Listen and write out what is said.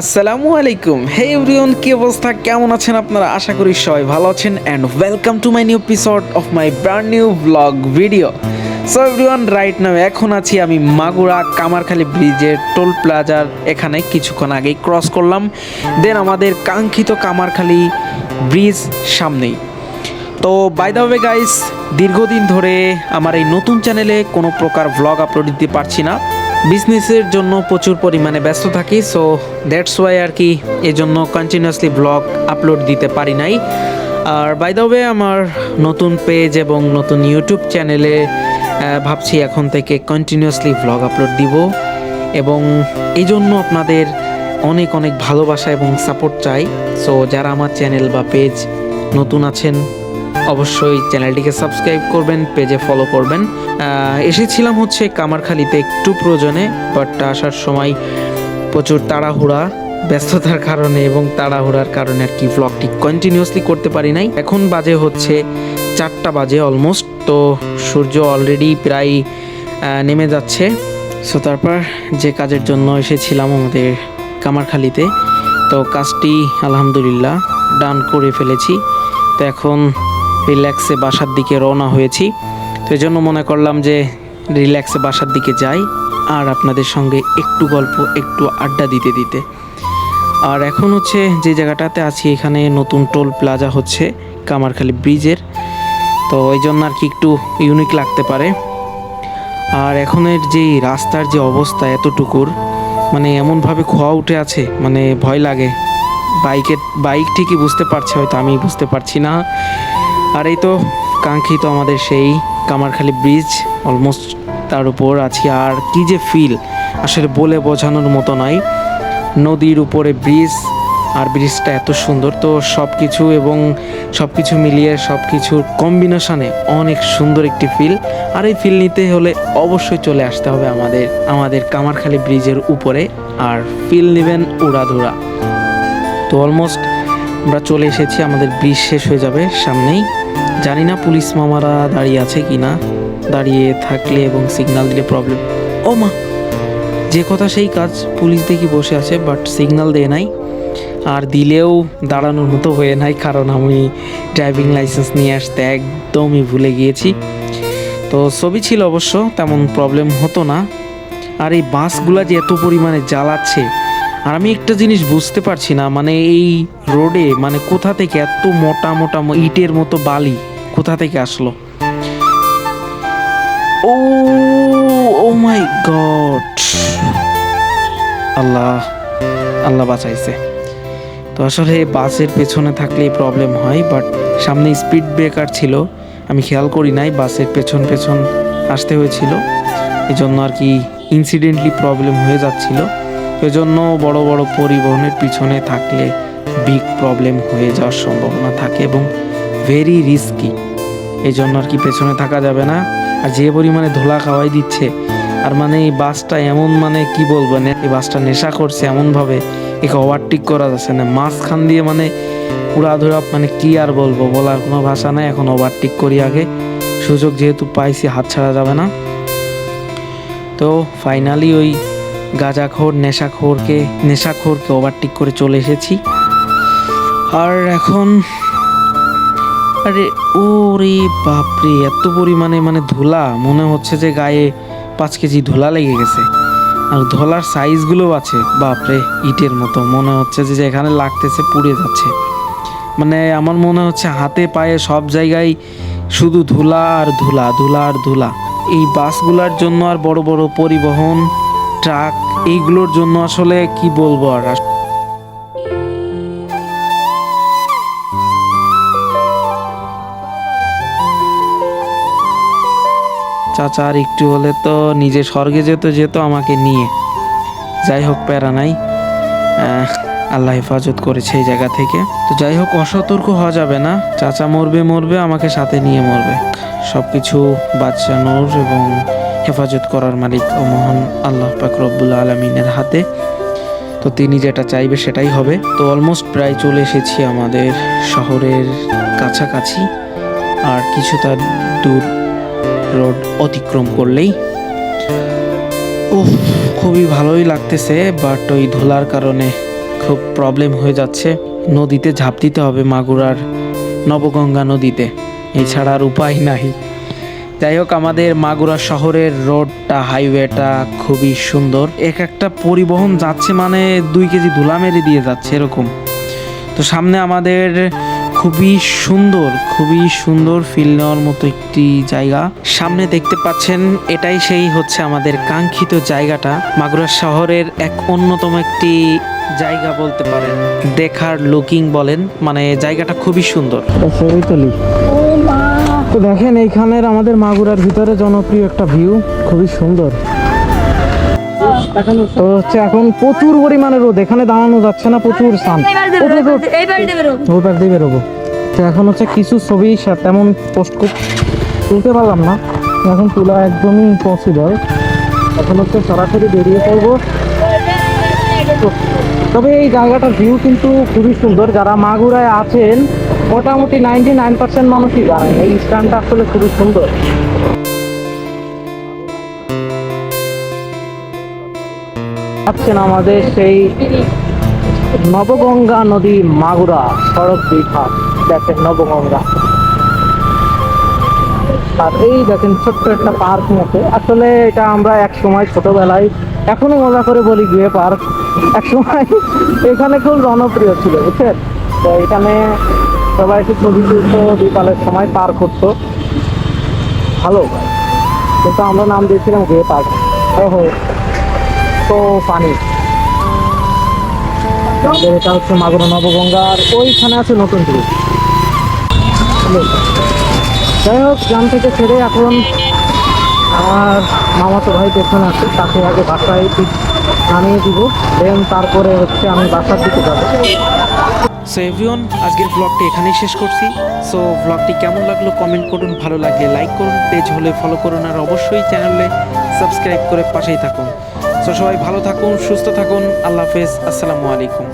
আসসালামু আলাইকুম। হে এভরিওয়ান, কি অবস্থা? কেমন আছেন আপনারা? আশা করি সবাই ভালো আছেন। And welcome to my new episode of my brand new blog video so everyone right now এখন আছি আমি মাগুরা কামারখালী ব্রিজের টোল প্লাজার এখানে। কিছুক্ষণ আগেই ক্রস করলাম। দেন আমাদের কাঙ্ক্ষিত কামারখালী ব্রিজ সামনেই। তো বাই দ্য ওয়ে গাইস দীর্ঘদিন ধরে আমার এই নতুন চ্যানেলে কোনো প্রকার ভ্লগ আপলোড দিতে পারছি না। বিজনেসের জন্য প্রচুর পরিমাণে ব্যস্ত থাকি সো দ্যাটস ওয়াই আর কি এজন্য কন্টিনিউয়াসলি ব্লগ আপলোড দিতে পারি নাই। আর বাই দ্য আমার নতুন পেজ এবং নতুন ইউটিউব চ্যানেলে ভাবছি এখন থেকে কন্টিনিউয়াসলি ব্লগ আপলোড দিব এবং এই জন্য আপনাদের অনেক অনেক ভালোবাসা এবং সাপোর্ট চাই। সো যারা আমার চ্যানেল বা পেজ নতুন আছেন অবশ্যই চ্যানেলটিকে সাবস্ক্রাইব করবেন, পেজে ফলো করবেন। এসেছিলাম হচ্ছে কামারখালিতে একটু প্রয়োজনে বাট আসার সময় প্রচুর তাড়াহুড়া, ব্যস্ততার কারণে এবং তাড়াহুড়ার কারণে আর কি ভ্লগটি কন্টিনিউয়াসলি করতে পারি নাই। এখন বাজে হচ্ছে চারটা বাজে অলমোস্ট তো সূর্য অলরেডি প্রায় নেমে যাচ্ছে। সো তারপর যে কাজের জন্য এসেছিলাম আমাদের কামারখালিতে, তো কাজটি আলহামদুলিল্লাহ ডান করে ফেলেছি। তো এখন রিল্যাক্সে বাসার দিকে রওনা হয়েছি। তো এই জন্য মনে করলাম যে রিল্যাক্সে বাসার দিকে যাই আর আপনাদের সঙ্গে একটু গল্প, একটু আড্ডা দিতে দিতে। আর এখন হচ্ছে যে জায়গাটাতে আছি, এখানে নতুন টোল প্লাজা হচ্ছে কামারখালী ব্রিজের। তো ওই জন্য আর কি একটু ইউনিক লাগতে পারে। আর এখনের যে রাস্তার যে অবস্থা এতটুকুর মানে এমনভাবে খোয়া উঠে আছে মানে ভয় লাগে। বাইকের, বাইক ঠিকই বুঝতে পারছে হয়তো, আমি বুঝতে পারছি না। আর এই তো কাঙ্ক্ষিত আমাদের সেই কামারখালী ব্রিজ অলমোস্ট তার উপর আছি। আর কি যে ফিল আসলে বলে বোঝানোর মতো নয়। নদীর উপরে ব্রিজ আর ব্রিজটা এত সুন্দর। তো সব কিছু এবং সব কিছু মিলিয়ে সব কিছুর কম্বিনেশনে অনেক সুন্দর একটি ফিল আর এই ফিল নিতে হলে অবশ্যই চলে আসতে হবে আমাদের আমাদের কামারখালী ব্রিজের উপরে। আর ফিল নেবেন উড়াধুরা। তো অলমোস্ট আমরা চলে এসেছি, আমাদের ব্রিজ শেষ হয়ে যাবে সামনেই। জানি না পুলিশ মামারা দাঁড়িয়ে আছে কি না দাঁড়িয়ে থাকলে এবং সিগনাল দিলে প্রবলেম ও মা! যে কথা সেই কাজ পুলিশ দেখি বসে আছে বাট সিগনাল দেয় নাই। আর দিলেও দাঁড়ানোর মতো হয়ে নাই, কারণ আমি ড্রাইভিং লাইসেন্স নিয়ে আসতে একদমই ভুলে গিয়েছি। তো ছবি ছিল অবশ্য, তেমন প্রবলেম হতো না। আর এই বাসগুলা যে এত পরিমাণে জ্বালাচ্ছে আর আমি একটা জিনিস বুঝতে পারছি না মানে এই রোডে মানে কোথা থেকে এত মোটা মোটা ইটের মতো বালি কোথা থেকে আসলো? ও ও মাই গড! আল্লাহ আল্লাহ বাঁচাইছে। তো আসলে বাসের পেছনে থাকলেই প্রবলেম হয় বাট সামনে স্পিড ব্রেকার ছিল। আমি খেয়াল করি নাই, বাসের পেছন পেছন আসতে হয়েছিল। এই জন্য আর কি ইনসিডেন্টলি প্রবলেম হয়ে যাচ্ছিল। এজন্য বড় বড় পরিবহনের পিছনে থাকলে বিগ প্রবলেম হয়ে যাওয়ার সম্ভাবনা থাকে এবং ভেরি রিস্কি এই জন্য আর কি পেছনে থাকা যাবে না। আর যে পরিমাণে ধোলা খাওয়াই দিচ্ছে, আর মানে এই বাসটা এমন মানে কি বলব এই বাসটা নেশা করছে এমনভাবে, একে ওভারটেক করা যাচ্ছে না। মাঝখান দিয়ে মানে উড়াধুরা মানে কি আর বলব, বলার কোনো ভাষা নাই। এখন ওভারটেক করি আগে। সুযোগ যেহেতু পাইছি হাত ছাড়া যাবে না। তো ফাইনালি ওই গাঁজাখোর, নেশাখোরকে নেশাখোরকে ওভারটেক করে চলে এসেছি। আর এখন, আরে ওরে বাপরে, এত পরিমাণে মানে ধুলা, মনে হচ্ছে যে গায়ে পাঁচ কেজি ধুলা লেগে গেছে। আর ধলার সাইজগুলো আছে, বাপরে, ইটের মতো, মনে হচ্ছে যে যেখানে লাগতেছে পুড়ে যাচ্ছে। মানে আমার মনে হচ্ছে হাতে পায়ে সব জায়গায় শুধু ধুলা আর ধুলা ধুলা আর ধুলা। এই বাসগুলোর জন্য আর বড় বড় পরিবহন ট্রাক, এইগুলোর জন্য আসলে কি বলব আর চাচা, আর একটু হলে তো নিজে স্বর্গে যেত যেত আমাকে নিয়ে। যাই হোক, প্যারা নাই। আল্লাহ হেফাজত করেছে এই জায়গা থেকে। তো যাই হোক, অসতর্ক হওয়া যাবে না। চাচা মরবে মরবে, আমাকে সাথে নিয়ে মরবে। সব কিছু বাঁচানোর এবং হেফাজত করার মালিক ও মহান আল্লাহ পাক রব্বুল আলমিনের হাতে। তো তিনি যেটা চাইবে সেটাই হবে। তো অলমোস্ট প্রায় চলে এসেছি আমাদের শহরের কাছাকাছি। আর কিছুটা দূর রোড অতিক্রম করলেই। উফ, খুবই ভালোই লাগতেছে বাট ওই ধুলার কারণে খুব প্রবলেম হয়ে যাচ্ছে। নদীতে ঝাঁপ দিতে হবে মাগুরার নবগঙ্গা নদীতে। এছাড়া আর উপায় নাই। যাই হোক আমাদের মাগুরা শহরের রোডটা হাইওয়েটা খুবই সুন্দর। এক একটা পরিবহন যাচ্ছে মানে দুই কেজি ধুলা মেরে দিয়ে যাচ্ছে এরকম। তো সামনে আমাদের খুবই সুন্দর খুবই সুন্দর ফিল নেওয়ার মতো একটি জায়গা। সামনে দেখতে পাচ্ছেন এটাই সেই হচ্ছে আমাদের কাঙ্ক্ষিত জায়গাটা। মাগুরা শহরের এক অন্যতম একটি জায়গা বলতে পারেন। দেখার লুকিং বলেন মানে জায়গাটা খুবই সুন্দর। তো দেখেন এইখানের আমাদের মাগুরার ভিতরে জনপ্রিয় একটা ভিউ খুবই সুন্দর। তো হচ্ছে এখন প্রচুর পরিমাণে রোদ এখানে দাঁড়ানো যাচ্ছে না প্রচুর সান প্রচুর রোদ এই বাড়িতে বেরো ওই পাশ দিয়ে বেরোবো। তো এখন হচ্ছে কিছু ছবি তেমন পোস্ট তুলতে পারলাম না। এখন তোলা একদমই ইম্পসিবল এখন হচ্ছে সরাসরি বেরিয়ে পড়ব। তবে এই জায়গাটার ভিউ কিন্তু খুবই সুন্দর। যারা মাগুরায় আছেন, মোটামুটি নাইনটি নাইন পার্সেন্ট মানুষই জানেন। এই স্থানটা আসলে খুবই সুন্দর। পাচ্ছেন আমাদের সেই নবগঙ্গা নদী মাগুরা সড়ক বিভাগ দেখেন নবগঙ্গা। আর এই দেখেন ছোট্ট একটা পার্ক মতো। আসলে এটা আমরা এক সময় ছোটবেলায় এখনও মজা করে বলি গিয়ে পার্ক। এক সময় এখানে খুব জনপ্রিয় ছিল, বুঝছেন? তো এখানে সবাই একটু ছবি তুলতো বিকালের সময় পার্ক করতো ভালো। কিন্তু আমরা নাম দিয়েছিলাম গিয়ে পার্ক। ওহো। তো পানি আমাদের এটা হচ্ছে মাগুরা নবগঙ্গা আর ওইখানে আছে নতুন ব্রিজ যাই হোক, গ্রাম থেকে ছেড়ে এখন আমার মামাতো ভাই পেছনে আছে তাকে আগে বাসায় নামিয়ে দিব। দেন তারপরে হচ্ছে আমি বাসার দিকে যাব। সো এভরিওয়ান আজকের ব্লগটি এখানেই শেষ করছি। সো ব্লগটি কেমন লাগল কমেন্ট করুন, ভালো লাগলে লাইক করুন পেজ হলে ফলো করুন, আর অবশ্যই চ্যানেলে সাবস্ক্রাইব করে পাশেই থাকুন। সো সবাই ভালো থাকুন, সুস্থ থাকুন, আল্লাহ হাফেজ, আসসালামু আলাইকুম।